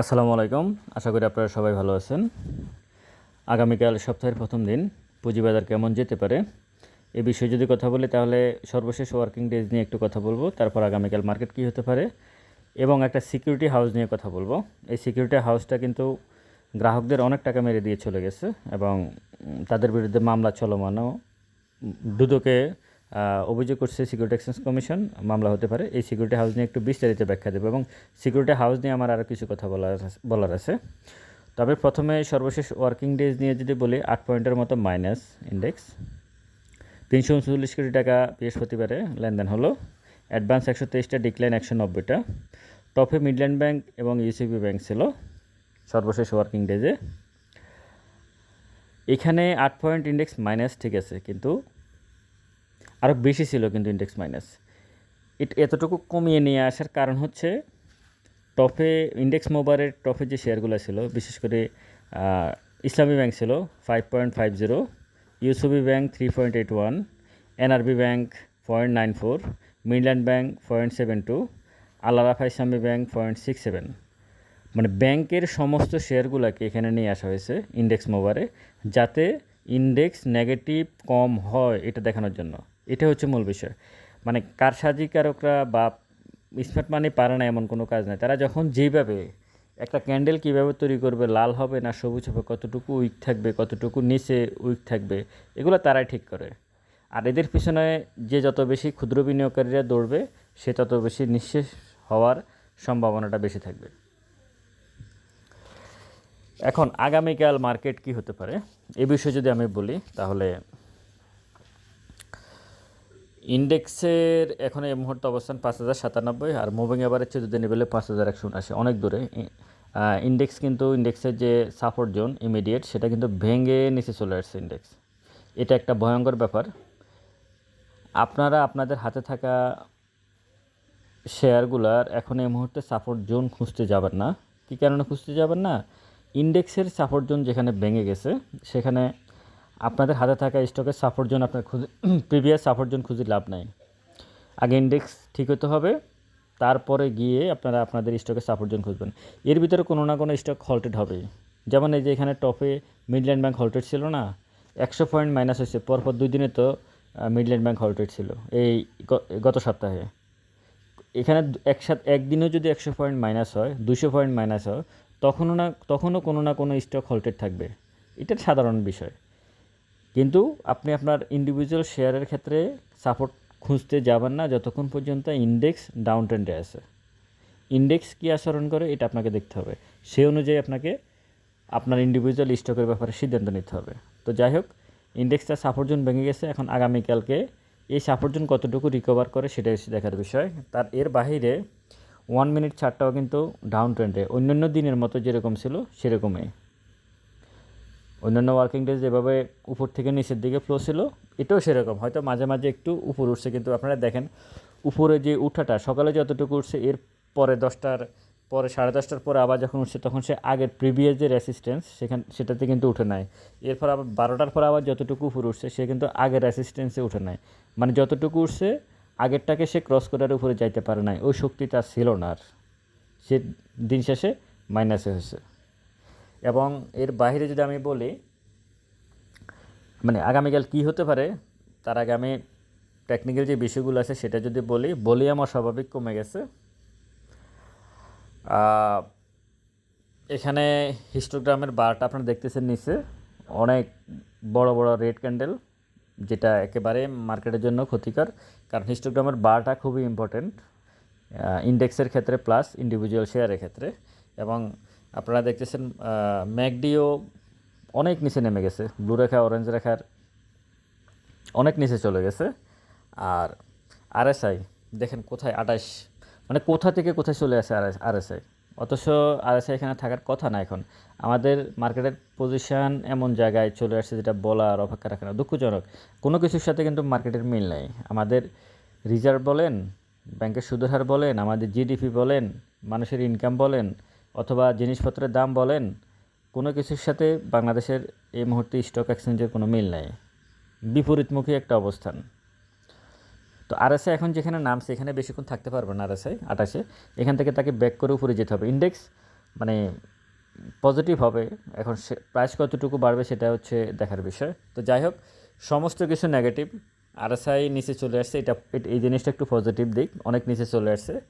আসসালামু আলাইকুম। আশা করি আপনারা সবাই ভালো আছেন। আগামীকাল সপ্তাহের প্রথম দিন পুঁজিবাজার কেমন যেতে পারে এ বিষয়ে যদি কথা বলি, তাহলে সর্বশেষ ওয়ার্কিং ডেজ নিয়ে একটু কথা বলব, তারপর আগামীকাল মার্কেট কী হতে পারে এবং একটা সিকিউরিটি হাউস নিয়ে কথা বলব। এই সিকিউরিটি হাউসটা কিন্তু গ্রাহকদের অনেক টাকা মেরে দিয়ে চলে গেছে এবং তাদের বিরুদ্ধে মামলা চলমানও দুদকে অভিযোগ করছে সিকিউরিটি এক্সচেঞ্জ কমিশন মামলা হতে পারে। এই সিকিউরিটি হাউস নিয়ে একটু বিস্তারিত ব্যাখ্যা দেবো এবং সিকিউরিটি হাউস নিয়ে আমার আরও কিছু কথা বলার বলার আছে। তবে প্রথমে সর্বশেষ ওয়ার্কিং ডেজ নিয়ে যদি বলি, আট পয়েন্টের মতো মাইনাস ইন্ডেক্স তিনশো উনচল্লিশ কোটি টাকা বৃহস্পতিবারে লেনদেন হলো। অ্যাডভান্স একশো তেইশটা ডিক্লাইন একশো নব্বইটা। টপে মিডল্যান্ড ব্যাংক এবং ইউসিবি ব্যাংক ছিল সর্বশেষ ওয়ার্কিং ডেজে এখানে আট পয়েন্ট ইন্ডেক্স মাইনাস ঠিক আছে, কিন্তু আরও বেশি ছিল কিন্তু ইন্ডেক্স মাইনাস এতটুকু কমিয়ে নিয়ে আসার কারণ হচ্ছে, টপে ইন্ডেক্স মোবারের টপে যে শেয়ারগুলো ছিল, বিশেষ করে ইসলামী ব্যাংক ছিল five point five zero UCB bank three point eight one NRB bank point nine four Midland bank point seven two Al-Arafah Islami bank point six seven মানে ব্যাংকের সমস্ত শেয়ারগুলোকে এখানে নিয়ে আসা হয়েছে ইন্ডেক্স মোবারে যাতে ইন্ডেক্স নেগেটিভ কম হয় এটা দেখানোর জন্য। এটা হচ্ছে মূল বিষয়। মানে কারসাজিকারকরা বা স্মার্ট মানি পারে না এমন কোনো কাজ নাই। তারা যখন যেভাবে একটা ক্যান্ডেল কীভাবে তৈরি করবে, লাল হবে না সবুজ হবে, কতটুকু উইক থাকবে, কতটুকু নিচে উইক থাকবে, এগুলো তারাই ঠিক করে। আর এদের পিছনে যে যত বেশি ক্ষুদ্র বিনিয়োগকারীরা দৌড়বে, সে তত বেশি নিঃশেষ হওয়ার সম্ভাবনাটা বেশি থাকবে। এখন আগামীকাল মার্কেট কি হতে পারে, এ বিষয়ে যদি আমি বলি, তাহলে ইন্ডেক্সের এখন এই মুহূর্তে অবস্থান পাঁচ হাজার সাতানব্বই আর মুভিং চোদ্দ দিন বেলে পাঁচ হাজার একশো উনআশি, অনেক দূরে। ইন্ডেক্স কিন্তু ইন্ডেক্সের যে সাপোর্ট জোন ইমিডিয়েট সেটা কিন্তু ভেঙে নিচে চলে আসছে ইন্ডেক্স এটা একটা ভয়ঙ্কর ব্যাপার। আপনারা আপনাদের হাতে থাকা শেয়ারগুলার এখন এই মুহূর্তে সাপোর্ট জোন খুঁজতে যাবেন না। কী কারণে খুঁজতে যাবেন না? ইন্ডেক্সের সাপোর্ট জোন যেখানে ভেঙে গেছে, সেখানে আপনাদের হাতে থাকা স্টকের সাপোর্ট জোন আপনার খুঁজে প্রিভিয়াস সাপোর্ট জোন খুঁজে লাভ নাই। আগে ইন্ডেক্স ঠিক হতে হবে, তারপরে গিয়ে আপনারা আপনাদের স্টকের সাপোর্ট জোন খুঁজবেন। এর ভিতরে কোনো না কোনো স্টক হল্টেড হবে। যেমন এই যে এখানে টপে মিডল্যান্ড ব্যাংক হল্টেড ছিল না, একশো পয়েন্ট মাইনাস হয়েছে, পরপর দুই দিনে তো মিডল্যান্ড ব্যাংক হল্টেড ছিল এই গত সপ্তাহে। এখানে একসাথে, একদিনেও যদি একশো পয়েন্ট মাইনাস হয়, দুশো পয়েন্ট মাইনাস হয়, তখনও না, তখনও কোনো না কোনো স্টক হল্টেড থাকবে। এটা সাধারণ বিষয়। কিন্তু আপনি আপনার ইন্ডিভিজুয়াল শেয়ারের ক্ষেত্রে সাপোর্ট খুঁজতে যাবেন না যতক্ষণ পর্যন্ত ইন্ডেক্স ডাউন ট্রেন্ডে আছে। ইন্ডেক্স কী আচরণ করে এটা আপনাকে দেখতে হবে। সেই অনুযায়ী আপনাকে আপনার ইন্ডিভিজুয়াল স্টকের ব্যাপারে সিদ্ধান্ত নিতে হবে। তো যাই হোক ইন্ডেক্সটা সাপোর্ট জোন ভেঙে গেছে, এখন আগামীকালকে এই সাপোর্ট জোন কতটুকু রিকভার করে সেটাই দেখার বিষয়। তার এর বাহিরে ওয়ান মিনিট ছাড়টাও কিন্তু ডাউন ট্রেন্ডে অন্যান্য দিনের মতো যেরকম ছিল, সেরকমই। অন্যান্য ওয়ার্কিং ডেজ যেভাবে উপর থেকে নিচের দিকে ফ্লো ছিল, এটাও সেরকম। হয়তো মাঝে মাঝে একটু উপর উঠছে, কিন্তু আপনারা দেখেন, উপরে যে উঠাটা, সকালে যতটুকু উঠছে, এর পরে দশটার পরে সাড়ে দশটার পরে আবার যখন উঠছে, তখন সে আগের প্রিভিয়াস যে রেসিস্ট্যান্স সেখান সেটাতে কিন্তু উঠে নাই। এরপর আবার বারোটার পর আবার যতটুকু উপর উঠছে, সে কিন্তু আগের রেসিস্ট্যান্সে উঠে নাই। মানে যতটুকু উঠছে, আগেরটাকে সে ক্রস করার উপরে যাইতে পারে নাই। ওই শক্তি তার ছিল না আর। সে দিন শেষে মাইনাসে হয়েছে। এবং এর বাইরে যদি আমি বলি মানে আগামীকাল কি হতে পারে, তার আগে আমি টেকনিক্যাল যে বিষয়গুলো আছে সেটা যদি বলি, ভলিউম অস্বাভাবিক কমে গেছে। এখানে হিস্টোগ্রামের বারটা আপনারা দেখতেছেন নিচে। অনেক বড় বড় রেড ক্যান্ডেল যেটা একেবারে মার্কেটের জন্য ক্ষতিকর। কারণ হিস্টোগ্রামের বারটা খুবই ইম্পর্টেন্ট ইন্ডেক্সের ক্ষেত্রে প্লাস ইন্ডিভিজুয়াল শেয়ারের ক্ষেত্রে। এবং আপনারা দেখতেছেন ম্যাকডিও অনেক নিচে নেমে গেছে। ব্লু রেখা অরেঞ্জ রেখার অনেক নিচে চলে গেছে। আর আরএসআই দেখেন কোথায় আঠাশ মানে কোথা থেকে কোথায় চলে আসে আর আরএসআই অথচ আরএসআই এখানে থাকার কথা না এখন। আমাদের মার্কেটের পজিশন এমন জায়গায় চলে আসছে যেটা বলার অপেক্ষা রাখে না। দুঃখজনক, কোনো কিছুর সাথে কিন্তু মার্কেটের মিল নেই। আমাদের রিজার্ভ বলেন ব্যাংকের সুদের হার বলেন, আমাদের জিডিপি বলেন, মানুষের ইনকাম বলেন অথবা জিনিসপত্রের দাম বলেন, কোনো কিছুর সাথে বাংলাদেশের এই মুহূর্তে স্টক এক্সচেঞ্জের কোনো মিল নেই। বিপরীতমুখী একটা অবস্থান। তো আরএসআই এখন যেখানে নামছে, এখানে বেশিক্ষণ থাকতে পারবে না আরএসআই আটাশে এখান থেকে তাকে ব্যাক করে উপরে যেতে হবে। ইন্ডেক্স মানে পজিটিভ হবে। এখন সে প্রাইস কতটুকু বাড়বে সেটা হচ্ছে দেখার বিষয়। তো যাই হোক, সমস্ত কিছু নেগেটিভ আরএসআই নিচে চলে আসছে। এটা এট- এই জিনিসটা একটু পজিটিভ দিক। অনেক নিচে চলে আসছে।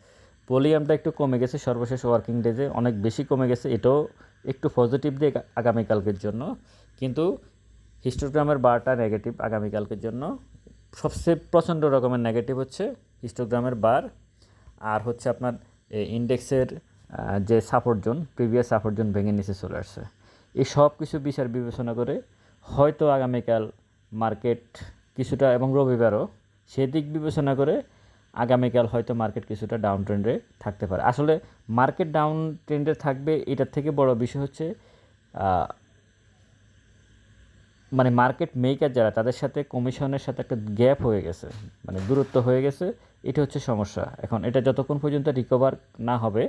ভলিউমটা একটু কমে গেছে, সর্বশেষ ওয়ার্কিং ডেজে অনেক বেশি কমে গেছে, এটাও একটু পজিটিভ দিক আগামীকালকের জন্য। কিন্তু হিস্টোগ্রামের বারটা নেগেটিভ আগামীকালকের জন্য। সবচেয়ে প্রচণ্ড রকমের নেগেটিভ হচ্ছে হিস্টোগ্রামের বার। আর হচ্ছে আপনার ইন্ডেক্সের যে support zone previous support zone ভেঙে নিচে চলে আসছে। এই সব কিছু বিচার বিবেচনা করে হয়তো আগামীকাল মার্কেট কিছুটা এবং রবিবারও সেদিক বিবেচনা করে আগামীকাল হয়তো মার্কেট কিছুটা ডাউন ট্রেন্ডে থাকতে পারে। আসলে মার্কেট ডাউন ট্রেন্ডে থাকবে, এটার থেকে বড় বিষয় হচ্ছে মানে মার্কেট মেকার যারা, তাদের সাথে কমিশনের সাথে একটা গ্যাপ হয়ে গেছে মানে দূরত্ব হয়ে গেছে, এটা হচ্ছে সমস্যা। এখন এটা যতক্ষণ পর্যন্ত রিকভার না হবে,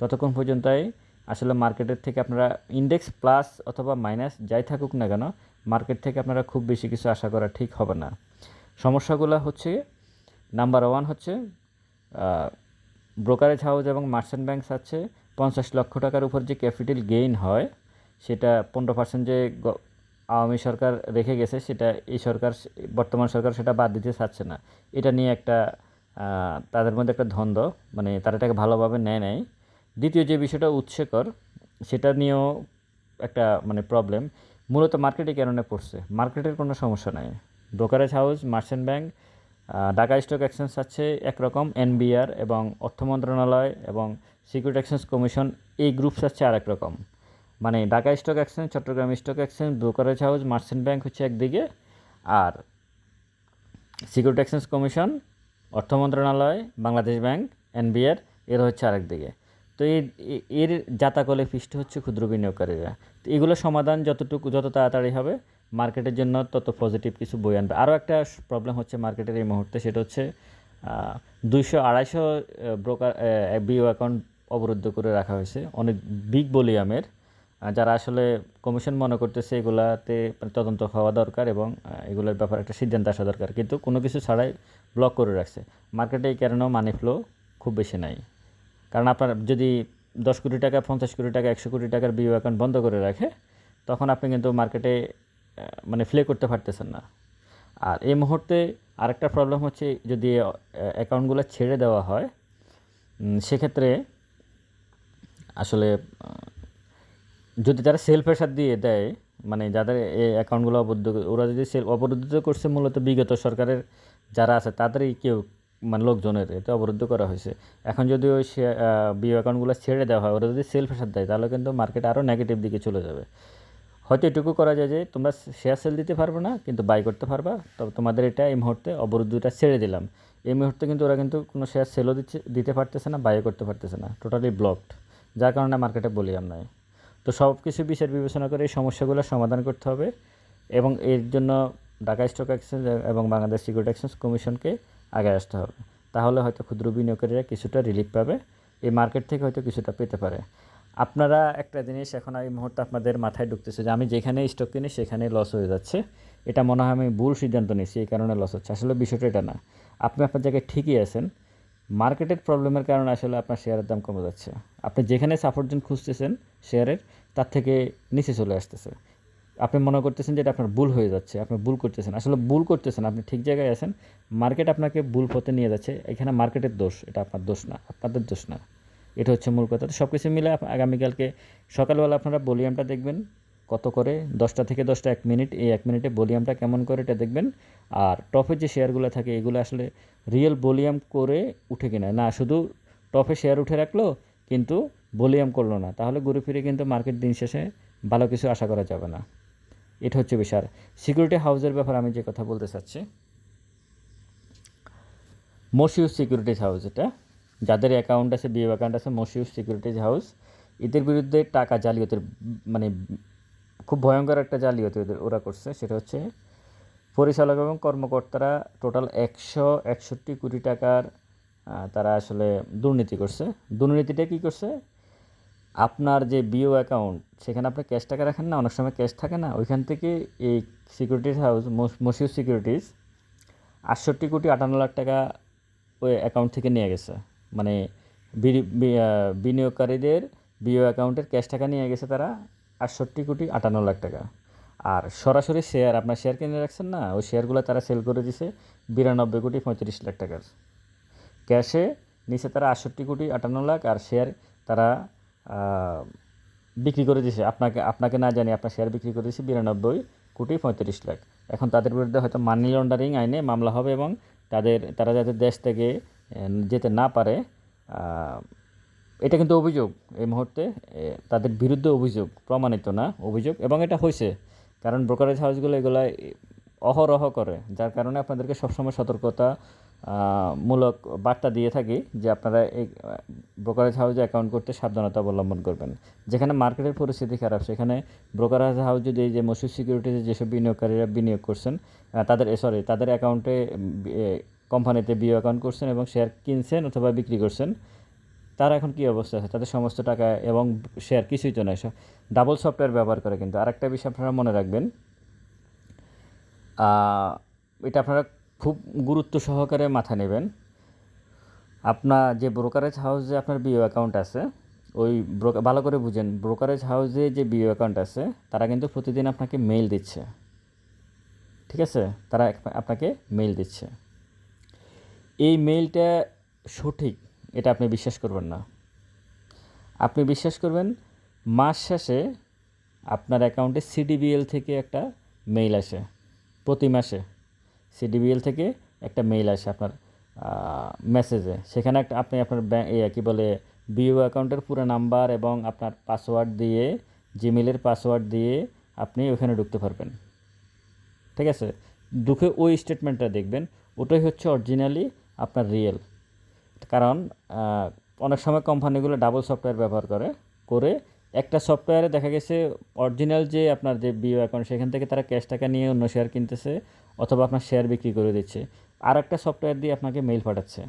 ততক্ষণ পর্যন্তই আসলে মার্কেটের থেকে আপনারা ইন্ডেক্স প্লাস অথবা মাইনাস যাই থাকুক না কেন মার্কেট থেকে আপনারা খুব বেশি কিছু আশা করা ঠিক হবে না। সমস্যাগুলো হচ্ছে নাম্বার ওয়ান হচ্ছে ব্রোকারেজ হাউস এবং মার্চেন্ট ব্যাংকস আছে, পঞ্চাশ লক্ষ টাকার উপর যে ক্যাপিটাল গেইন হয়, সেটা পনেরো পার্সেন্ট যে আওয়ামী সরকার রেখে গেছে, সেটা এই সরকার, বর্তমান সরকার সেটা বাদ দিতে চাচ্ছে না। এটা নিয়ে একটা তাদের মধ্যে একটা দ্বন্দ্ব মানে তারা এটাকে ভালোভাবে নেয় নেয় দ্বিতীয় যে বিষয়টা উৎসেকর, সেটা নিয়েও একটা মানে প্রবলেম মূলত মার্কেটে কারণে পড়ছে মার্কেটের কোনো সমস্যা নাই। Brokerage house merchant bank Dhaka stock exchange আছে একরকম, এনবিআর এবং অর্থ মন্ত্রণালয় এবং সিকিউরিটি এক্সচেঞ্জ কমিশন, এই গ্রুপস আছে আরেক রকম মানে Dhaka stock exchange, Chattogram stock exchange, brokerage house, merchant bank হচ্ছে একদিকে আর সিকিউরিটি এক্সচেঞ্জ কমিশন, অর্থ মন্ত্রণালয়, বাংলাদেশ ব্যাংক, এনবিআর, এর হচ্ছে আরেক দিকে তো এই এর জাতাকলে পিষ্ট হচ্ছে ক্ষুদ্র বিনিয়োগকারীরা। তো এগুলো সমাধান যতটুকু, যত তাড়াতাড়ি হবে মার্কেটের জন্য তত পজিটিভ কিছু বই আনবে। আরও একটা প্রবলেম হচ্ছে মার্কেটের এই মুহূর্তে, সেটা হচ্ছে দুইশো আড়াইশো ব্রোকার বিও অ্যাকাউন্ট অবরুদ্ধ করে রাখা হয়েছে। অনেক বিগ ভলিউমের যারা আসলে কমিশন মনে করতেছে এগুলাতে মানে তদন্ত হওয়া দরকার এবং এগুলোর ব্যাপারে একটা সিদ্ধান্ত আসা দরকার। কিন্তু কোনো কিছু ছাড়াই ব্লক করে রাখছে। মার্কেটে এই কারণেও মানি ফ্লো খুব বেশি নাই। কারণ আপনার যদি দশ কোটি টাকা, পঞ্চাশ কোটি টাকা, একশো কোটি টাকার বিও অ্যাকাউন্ট বন্ধ করে রাখে, তখন আপনি কিন্তু মার্কেটে মানে ফ্লে করতে পারতেছেন না। আর এই মুহূর্তে আরেকটা প্রবলেম হচ্ছে যদি অ্যাকাউন্টগুলো ছেড়ে দেওয়া হয় সেক্ষেত্রে আসলে যদি তারা সেল প্রেশার দিয়ে দেয় মানে যাদের এই অ্যাকাউন্টগুলো অবরুদ্ধ ওরা যদি সেল অবরুদ্ধ করছে মূলত বিগত সরকারের যারা আছে, তাদেরই কেউ মানে লোকজনের এটা অবরুদ্ধ করা হয়েছে। এখন যদি ওই বিও অ্যাকাউন্টগুলো ছেড়ে দেওয়া হয়, ওরা যদি সেল প্রেশার দেয়, তাহলে কিন্তু মার্কেট আরও নেগেটিভ দিকে চলে যাবে। হয়তো এটুকু করা যায় যে তোমরা শেয়ার সেল দিতে পারবে না, কিন্তু বাই করতে পারবা। তবে তোমাদের এটা এই মুহূর্তে অবরুদ্ধটা ছেড়ে দিলাম। এই মুহূর্তে কিন্তু ওরা কিন্তু কোনো শেয়ার সেলও দিচ্ছে, দিতে পারতেছে না বাইও করতে পারতেছে না। টোটালি ব্লকড যার কারণে মার্কেটে বলিয়াম নাই। তো সব কিছু বিচার বিবেচনা করে এই সমস্যাগুলো সমাধান করতে হবে এবং এর জন্য ঢাকা স্টক এক্সচেঞ্জ এবং বাংলাদেশ সিকিউরিটি এক্সচেঞ্জ কমিশনকে আগে আসতে হবে। তাহলে হয়তো ক্ষুদ্র বিনিয়োগকারীরা কিছুটা রিলিফ পাবে। এই মার্কেট থেকে হয়তো কিছুটা পেতে পারে। আপনারা একটা জিনিস এখন এই মুহূর্তে আপনাদের মাথায় ঢুকতেছে যে আমি যেখানে স্টক কিনি সেখানে লস হয়ে যাচ্ছে। এটা মনে হয় আমি ভুল সিদ্ধান্ত নিয়েছি, এই কারণে লস হচ্ছে। আসলে বিষয়টা এটা না। আপনি আপনার জায়গায় ঠিকই আছেন। মার্কেটের প্রবলেমের কারণে আসলে আপনার শেয়ারের দাম কমে যাচ্ছে। আপনি যেখানে সাপোর্ট জোন খুঁজতেছেন শেয়ারের তার থেকে নিচে চলে আসতেছে। আপনি মনে করতেছেন যে এটা আপনার ভুল হয়ে যাচ্ছে, আপনি ভুল করতেছেন। আসলে ভুল করতেছেন, আপনি ঠিক জায়গায় আছেন। মার্কেট আপনাকে ভুল পথে নিয়ে যাচ্ছে। এখানে মার্কেটের দোষ, এটা আপনার দোষ না, আপনাদের দোষ না। এটা হচ্ছে মূল কথা। তো সব কিছু মিলে আগামীকালকে সকালবেলা আপনারা ভলিউমটা দেখবেন, কত করে? দশটা থেকে দশটা এক মিনিট। এই এক মিনিটে ভলিউমটা কেমন করে এটা দেখবেন। আর টপের যে শেয়ারগুলো থাকে, এগুলো আসলে রিয়েল ভলিউম করে উঠে কিনা। না, শুধু টপে শেয়ার উঠে রাখল, কিন্তু ভলিউম করল না। তাহলে ঘুরে ফিরে কিন্তু মার্কেট দিন শেষে ভালো কিছু আশা করা যাবে না। এটা হচ্ছে বিষয়। সিকিউরিটি হাউসের ব্যাপারে আমি যে কথা বলতে চাচ্ছি, মসিউস সিকিউরিটিজ হাউস, এটা যাদের অ্যাকাউন্ট আছে বিএ অ্যাকাউন্ট আছে মসিউস সিকিউরিটিজ হাউস এদের বিরুদ্ধে টাকা জালিয়াতের মানে খুব ভয়ঙ্কর একটা জালিয়াতি ওদের, ওরা করছে। সেটা হচ্ছে পরিচালক এবং কর্মকর্তারা টোটাল একশো একষট্টি কোটি টাকার তারা আসলে দুর্নীতি করছে। দুর্নীতিটা কী করছে? আপনার যে বিও অ্যাকাউন্ট সেখানে আপনি ক্যাশ টাকা রাখেন না, অনেক সময় ক্যাশ থাকে না, ওইখান থেকে এই সিকিউরিটিজ হাউস মসিউস সিকিউরিটিজ আটষট্টি কোটি আটান্ন লাখ টাকা ওই অ্যাকাউন্ট থেকে নিয়ে গেছে। মানে বিনিয়োগকারীদের বিও অ্যাকাউন্টের ক্যাশ টাকা নিয়ে গেছে তারা আটষট্টি কোটি আটান্ন লাখ টাকা। আর সরাসরি শেয়ার, আপনার শেয়ার কিনে রাখছেন না, ওই শেয়ারগুলো তারা সেল করে দিছে বিরানব্বই কোটি পঁয়ত্রিশ লাখ টাকার। ক্যাশে নিচে তারা আটষট্টি কোটি আটান্ন লাখ, আর শেয়ার তারা বিক্রি করে দিয়েছে আপনাকে আপনাকে না জানি আপনার শেয়ার বিক্রি করে দিয়েছে বিরানব্বই কোটি পঁয়ত্রিশ লাখ। এখন তাদের বিরুদ্ধে হয়তো মানি লন্ডারিং আইনে মামলা হবে এবং তাদের, তারা যাতে দেশ থেকে যেতে না পারে এটা কিন্তু অভিযোগ এই মুহূর্তে তাদের বিরুদ্ধে অভিযোগ, প্রমাণিত না, অভিযোগ, এবং এটা হয়েছে। কারণ ব্রোকারেজ হাউসগুলো এগুলা অহরহ করে, যার কারণে আপনাদেরকে সবসময় সতর্কতা মূলক বার্তা দিয়ে থাকি যে আপনারা এই ব্রোকারেজ হাউসে অ্যাকাউন্ট করতে সাবধানতা অবলম্বন করবেন। যেখানে মার্কেটের পরিস্থিতি খারাপ, সেখানে ব্রোকারেজ হাউস যদি যে মসুদ সিকিউরিটিতে যেসব বিনিয়োগকারীরা বিনিয়োগ করছেন তাদের সরি তাদের অ্যাকাউন্টে কোম্পানিতে বিও অ্যাকাউন্ট করছেন এবং শেয়ার কিনছেন অথবা বিক্রি করছেন, তার এখন কী অবস্থা আছে? তাদের সমস্ত টাকা এবং শেয়ার কিছুই তো নয় ডাবল সফটওয়্যার ব্যবহার করে কিন্তু। আরেকটা বিষয় আপনারা মনে রাখবেন এটা আপনারা খুব গুরুত্ব সহকারে মাথা নেবেন। আপনার যে ব্রোকারেজ হাউসে আপনার বিও অ্যাকাউন্ট আছে, ওই ভালো করে বুঝেন ব্রোকারেজ হাউসে যে বিও অ্যাকাউন্ট আছে, তারা কিন্তু প্রতিদিন আপনাকে মেইল দিচ্ছে। ঠিক আছে? তারা আপনাকে মেইল দিচ্ছে। এই মেইলটা সঠিক, এটা আপনি বিশ্বাস করবেন না। আপনি বিশ্বাস করবেন, মাস শেষে আপনার অ্যাকাউন্টে সিডিবিএল থেকে একটা মেইল আসে, প্রতি মাসে সিডিবিএল থেকে একটা মেইল আসে আপনার মেসেজে সেখানে একটা আপনি আপনার ব্যাঙ্ক কী বলে বিও অ্যাকাউন্টের পুরো নাম্বার এবং আপনার পাসওয়ার্ড দিয়ে জিমেলের পাসওয়ার্ড দিয়ে আপনি ওখানে ঢুকতে পারবেন। ঠিক আছে? ঢুকে ওই স্টেটমেন্টটা দেখবেন, ওটাই হচ্ছে অরিজিনালি আপনার রিয়েল কারণ অনেক সময় কোম্পানিগুলো ডাবল সফটওয়্যার ব্যবহার করে করে একটা সফটওয়্যারে দেখা গেছে অরিজিনাল যে আপনার যে বিও অ্যাকাউন্ট সেখান থেকে তারা ক্যাশ টাকা নিয়ে অন্য শেয়ার কিনতেছে অথবা আপনার শেয়ার বিক্রি করে দিচ্ছে। আর একটা সফটওয়্যার দিয়ে আপনাকে মেইল পাঠাচ্ছে।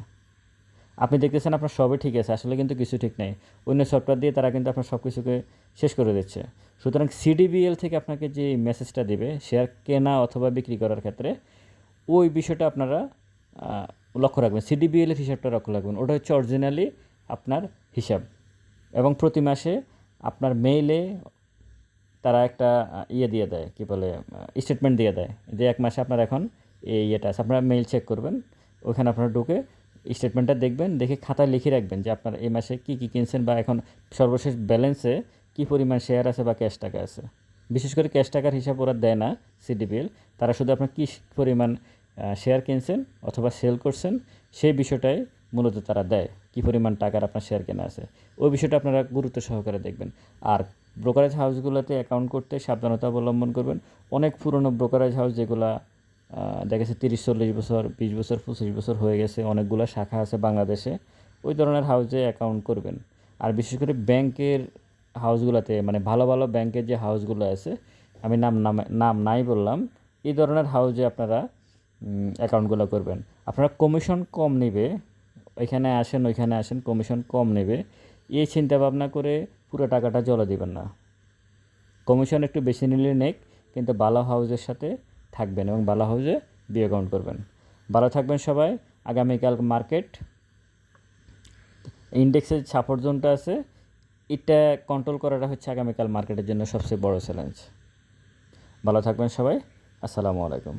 আপনি দেখতেছেন আপনার সবই ঠিক আছে, আসলে কিন্তু কিছু ঠিক নেই। অন্য সফটওয়্যার দিয়ে তারা কিন্তু আপনার সব কিছুকে শেষ করে দিচ্ছে। সুতরাং সিডিবিএল থেকে আপনাকে যে মেসেজটা দিবে শেয়ার কেনা অথবা বিক্রি করার ক্ষেত্রে, ওই বিষয়টা আপনারা লক্ষ্য রাখবেন সিডিবিএল এর হিসাবটা লক্ষ্য রাখবেন। ওটা হচ্ছে অরিজিনালি আপনার হিসাব এবং প্রতি মাসে আপনার মেইলে তারা একটা ইয়ে দিয়ে দেয়, কী বলে স্টেটমেন্ট দিয়ে দেয় যে এক মাসে আপনার এখন এই ইয়েটা আছে। আপনারা মেইল চেক করবেন, ওখানে আপনারা ঢুকে স্টেটমেন্টটা দেখবেন, দেখে খাতায় লিখে রাখবেন যে আপনার এই মাসে কী কী কিনছেন বা এখন সর্বশেষ ব্যালেন্সে কী পরিমাণ শেয়ার আছে বা ক্যাশ টাকা আছে। বিশেষ করে ক্যাশ টাকার হিসাব ওরা দেয় না সিডিপিএল তারা শুধু আপনার কী পরিমাণ শেয়ার কিনছেন অথবা সেল করছেন সেই বিষয়টাই মূলত তারা দেয় কী পরিমাণ টাকার আপনার শেয়ার কেনা আছে। ওই বিষয়টা আপনারা গুরুত্ব সহকারে দেখবেন। আর ব্রোকারেজ হাউসগুলোতে অ্যাকাউন্ট করতে সাবধানতা অবলম্বন করবেন। অনেক পুরনো ব্রোকারেজ হাউস যেগুলা আহ, দেখা গেছে তিরিশ চল্লিশ বছর বিশ বছর পঁচিশ বছর হয়ে গেছে অনেকগুলো শাখা আছে বাংলাদেশে ওই ধরনের হাউসে অ্যাকাউন্ট করবেন। আর বিশেষ করে ব্যাংকের হাউসগুলোতে মানে ভালো ভালো ব্যাংকের যে হাউসগুলো আছে আমি নাম নাম নাই বললাম এই ধরনের হাউসে আপনারা অ্যাকাউন্টগুলো করবেন। আপনারা কমিশন কম নেবে, ওইখানে আসেন ওইখানে আসেন কমিশন কম নেবে। এই চিন্তা ভাবনা করে পুরো টাকাটা জলে দিবেন না। কমিশন একটু বেশি নিলে নেক, কিন্তু বালা হাউসের সাথে থাকবেন এবং বালা হাউসে বি অ্যাকাউন্ট করবেন। ভালো থাকবেন সবাই। আগামীকাল মার্কেট ইন্ডেক্সের সাপোর্ট জোনটা আছে। এটা কন্ট্রোল করাটা হচ্ছে আগামীকাল মার্কেটের জন্য সবচেয়ে বড় চ্যালেঞ্জ ভালো থাকবেন সবাই। আসসালামু আলাইকুম।